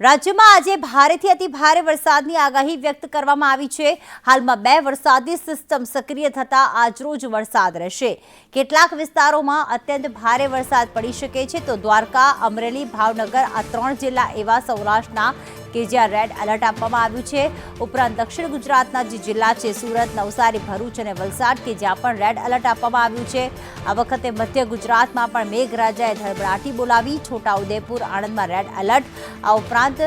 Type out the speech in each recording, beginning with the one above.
રાજ્યમાં આજે ભારેથી અતિ ભારે વરસાદની આગાહી વ્યક્ત કરવામાં આવી છે. હાલમાં બે વરસાદી સિસ્ટમ સક્રિય થતા આજરોજ વરસાદ રહેશે. કેટલાક વિસ્તારોમાં અત્યંત ભારે વરસાદ પડી શકે છે. તો દ્વારકા, અમરેલી, ભાવનગર આ ત્રણ જિલ્લા એવા સૌરાષ્ટ્રના કે જ્યાં રેડ એલર્ટ આપવામાં આવ્યું છે. ઉપરાંત દક્ષિણ ગુજરાતના જે જિલ્લા છે, સુરત, નવસારી, ભરૂચ અને વલસાડ કે જ્યાં પણ રેડ એલર્ટ આપવામાં આવ્યું છે. આ વખતે મધ્ય ગુજરાતમાં પણ મેઘરાજાએ ધડબડાટી બોલાવી. છોટાઉદેપુર આણંદમાં રેડ એલર્ટ. આ ઉપરાંત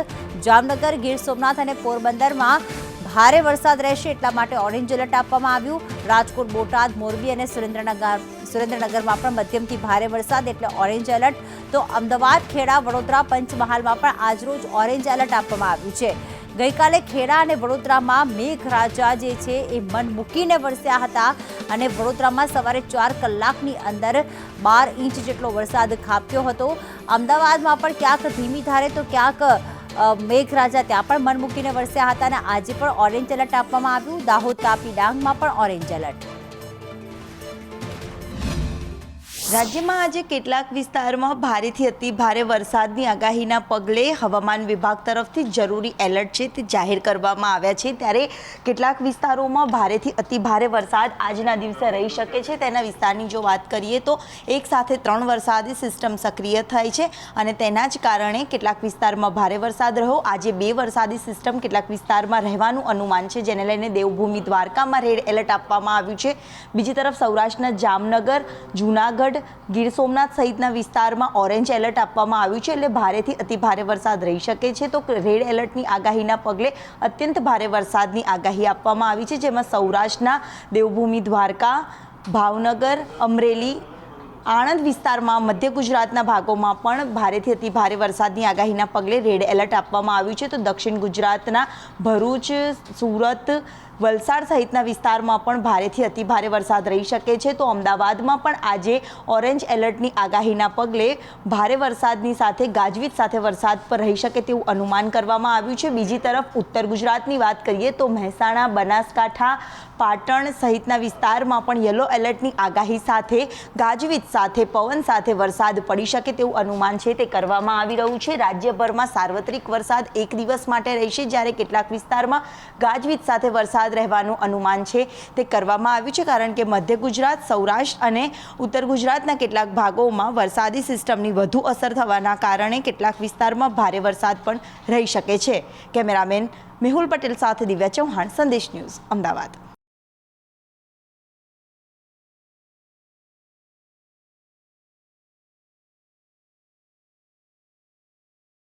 જામનગર, ગીર સોમનાથ અને પોરબંદરમાં ભારે વરસાદ રહેશે એટલા માટે ઓરેન્જ એલર્ટ આપવામાં આવ્યું. રાજકોટ, બોટાદ, મોરબી અને સુરેન્દ્રનગર સુરેન્દ્રનગરમાં પણ મધ્યમથી ભારે વરસાદ એટલે ઓરેન્જ એલર્ટ. તો અમદાવાદ, ખેડા, વડોદરા પંચમહાલમાં પણ આજરોજ ઓરેન્જ એલર્ટ આપવામાં આવ્યું છે. ગઈકાલે ખેડા અને વડોદરામાં મેઘરાજા જે છે એ મન મૂકીને વરસ્યા હતા અને વડોદરામાં સવારે ચાર કલાકની અંદર બાર ઇંચ જેટલો વરસાદ ખાબક્યો હતો. અમદાવાદમાં પણ ક્યાંક ધીમી ધારે તો ક્યાંક મેઘરાજા ત્યાં પણ મન મૂકીને વરસ્યા હતા અને આજે પણ ઓરેન્જ એલર્ટ આપવામાં આવ્યું. દાહોદ તાપી ડાંગમાં પણ ઓરેન્જ એલર્ટ. રાજ્યમાં આજે કેટલાક વિસ્તારમાં ભારેથી અતિ ભારે વરસાદની આગાહીના પગલે હવામાન વિભાગ તરફથી જરૂરી એલર્ટ છે તે જાહેર કરવામાં આવ્યા છે. ત્યારે કેટલાક વિસ્તારોમાં ભારેથી અતિ ભારે વરસાદ આજના દિવસે રહી શકે છે. તેના વિસ્તારની જો વાત કરીએ તો એક સાથે ત્રણ વરસાદી સિસ્ટમ સક્રિય થાય છે અને તેના જ કારણે કેટલાક વિસ્તારમાં ભારે વરસાદ રહ્યો. આજે બે વરસાદી સિસ્ટમ કેટલાક વિસ્તારમાં રહેવાનું અનુમાન છે, જેને લઈને દેવભૂમિ દ્વારકામાં રેડ એલર્ટ આપવામાં આવ્યું છે. બીજી તરફ સૌરાષ્ટ્રના જામનગર, જૂનાગઢ ગીર સોમનાથ સહિતના વિસ્તારમાં ઓરેન્જ એલર્ટ આપવામાં આવ્યું છે એટલે ભારેથી અતિ ભારે વરસાદ રહી શકે છે. તો રેડ એલર્ટની આગાહીના પગલે અત્યંત ભારે વરસાદની આગાહી આપવામાં આવી છે, જેમાં સૌરાષ્ટ્રના દેવભૂમિ, દ્વારકા, ભાવનગર, અમરેલી, આણંદ વિસ્તારમાં મધ્ય ગુજરાતના ભાગોમાં પણ ભારેથી અતિ ભારે વરસાદની આગાહીના પગલે રેડ એલર્ટ આપવામાં આવ્યું છે. તો દક્ષિણ ગુજરાતના ભરૂચ, સુરત વલસાડ સહિતના વિસ્તારમાં પણ ભારેથી અતિ ભારે વરસાદ રહી શકે છે. તો અમદાવાદમાં પણ આજે ઓરેન્જ એલર્ટની આગાહીના પગલે ભારે વરસાદની સાથે ગાજવીજ સાથે વરસાદ પર રહી શકે તેવું અનુમાન કરવામાં આવ્યું છે. બીજી તરફ ઉત્તર ગુજરાતની વાત કરીએ તો મહેસાણા, બનાસકાંઠા, પાટણ સહિતના વિસ્તારમાં પણ યલો એલર્ટની આગાહી સાથે ગાજવીજ સાથે, પવન સાથે વરસાદ પડી શકે તેવું અનુમાન છે તે કરવામાં આવી રહ્યું છે. રાજ્યભરમાં સાર્વત્રિક વરસાદ એક દિવસ માટે રહેશે જ્યારે કેટલાક વિસ્તારમાં ગાજવીજ સાથે રહેવાનું અનુમાન છે. તે કરવામાં આવ્યું છે કારણ કે મધ્ય ગુજરાત, સૌરાષ્ટ્ર અને ઉત્તર ગુજરાતના કેટલાક ભાગોમાં વરસાદી સિસ્ટમની વધુ અસર થવાના કારણે કેટલાક વિસ્તારમાં ભારે વરસાદ પણ રહી શકે છે. કેમેરામેન મેહુલ પટેલ સાથે દિવ્યા ચૌહાણ, સંદેશ ન્યૂઝ, અમદાવાદ.